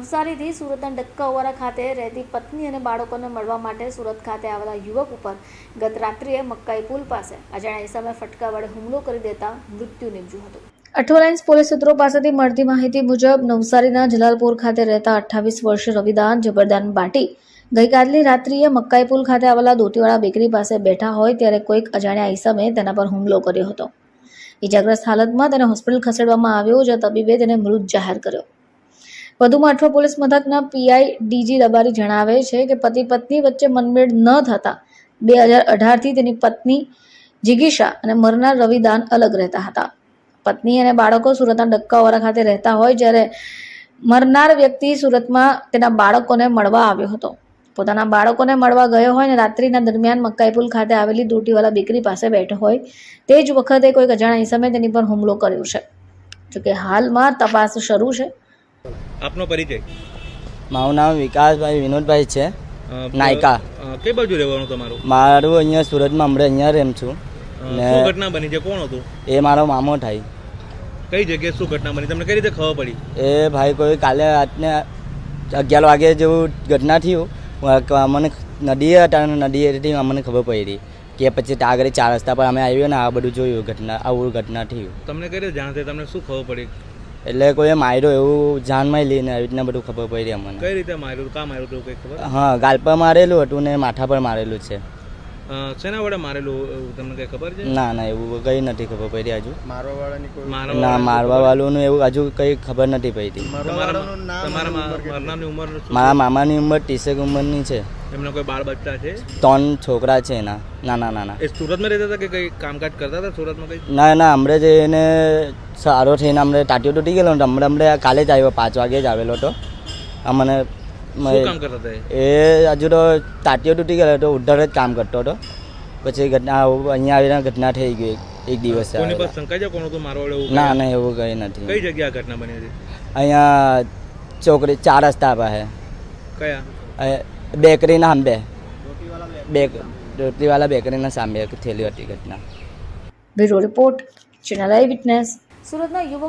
નવસારીથી સુરતના ડક્કાવાડા ખાતે રહેતી પત્ની અને બાળકોને મળવા માટે સુરત ખાતે આવેલા યુવક ઉપર ગત રાત્રિએ મક્કાઈ પુલ પાસે અજાણ્યા ઇસમે ફટકા વડે હુમલો કરી દેતા મૃત્યુ નીપજ્યું હતું. અઠવાલાઇન્સ પોલીસ સૂત્રો પાસેથી મળતી માહિતી મુજબ નવસારીના જલાલપુર ખાતે રહેતા અઠ્ઠાવીસ વર્ષીય રવિદાન જબરદાન બાટી ગઈકાલની રાત્રિએ મક્કાઈ પુલ ખાતે આવેલા દોટીવાળા બેકરી પાસે બેઠા હોય ત્યારે કોઈક અજાણ્યા ઈસમે તેના પર હુમલો કર્યો હતો. ઇજાગ્રસ્ત હાલતમાં તેને હોસ્પિટલ ખસેડવામાં આવ્યો, જ્યાં તબીબે તેને મૃત જાહેર કર્યો. વધુમાં અઠવા પોલીસ મથકના પીઆઈ ડીજી દબારી જણાવે છે કે પતિ પત્ની વચ્ચે મનમેળ ન થતા બે હજાર અઢારથી તેની પત્ની જિગીશા અને મરનાર રવિદાન અલગ રહેતા હતા. પત્ની અને બાળકો સુરતના ડક્કાવાળા ખાતે રહેતા હોય જ્યારે મરનાર વ્યક્તિ સુરતમાં તેના બાળકોને મળવા આવ્યો હતો. પોતાના બાળકોને મળવા ગયો હોય અને રાત્રિના દરમિયાન મક્કાઈપુલ ખાતે આવેલી દોટીવાલા બેકરી પાસે બેઠો હોય તે જ વખતે કોઈક અજાણ્યા સમયે તેની પર હુમલો કર્યો છે. જોકે હાલમાં તપાસ શરૂ છે. આપનો પરિચય? મારું નામ વિકાસભાઈ વિનોદભાઈ છે. નાયકા. કઈ બાજુ રહેવાનું તમારું? મારું અહીંયા સુરતમાં હમણાં અહીંયા રેમ છું. ને શું ઘટના બની છે? કોણ હતું? એ મારો મામો થાય. કઈ જગ્યાએ શું ઘટના બની? તમને કઈ રીતે ખબર પડી? એ ભાઈ કોઈ કાલે રાતને અગિયાર વાગે જેવું ઘટના થયું. મને નદી હતા નદી હતી અમને ખબર પડી. કે પછી આગળ ચાર રસ્તા પર અમે આવ્યો ને આ બધું જોયું ઘટના આવું ઘટના થયું. તમને કઈ રીતે જાણ થઈ? તમને શું ખબર પડી? એટલે કોઈએ માર્યો એવું જાનમાં લઈને આવી રીતના બધું ખબર પડી અમને. કઈ રીતે માર્યું? કા માર્યું હતું કઈ ખબર? હા ગાલ પર મારેલું હતું ને માથા પર મારેલું છે. શેના વડે મારેલું એવું તમને કઈ ખબર છે? ના ના એવું કંઈ નથી ખબર પડી હજુ. મારવા ના મારવા વાળાનું એવું હજુ કંઈ ખબર નથી પડી. તમારા તમારા મા- મરનારની ઉંમર શું? મારા મામાની ઉંમર ત્રીસેક ઉંમરની છે. એમના કોઈ બાળ બચ્ચા છે? ત્રણ છોકરા છે એના. ના ના ના ના. એ સુરતમાં રહેતા હતા કે કઈ કામકાજ કરતા હતા સુરતમાં કઈ? ના ના હમણાં જે એને સારો થઈને હમણાં ટાટીઓ તૂટી ગયેલો ને હમણાં હમણાં કાલે જ આવ્યો પાંચ વાગે જ આવેલો હતો. અમને શું કામ કરતા હતા એ? હજુ તો તાટીઓ તૂટી ગયેલો હતો ઉદ્ધાર જ કામ કરતો હતો. પછી ઘટના અહીંયા આવીને ઘટના થઈ ગઈ એક- દિવસ કોની પર આવેલા. છે કોણ હતું? મારવા એવું ના ના એવું કંઈ નથી. કઈ જગ્યા ઘટના બની હતી? અહીંયા છોકરી ચાર રસ્તા પાસે. કયા? બેકરીના સાંભે બેક રોટલીવાલા બેકરીના સામે થયેલી હતી ઘટના. Bureau report channel eyewitness. સુરતના યુવક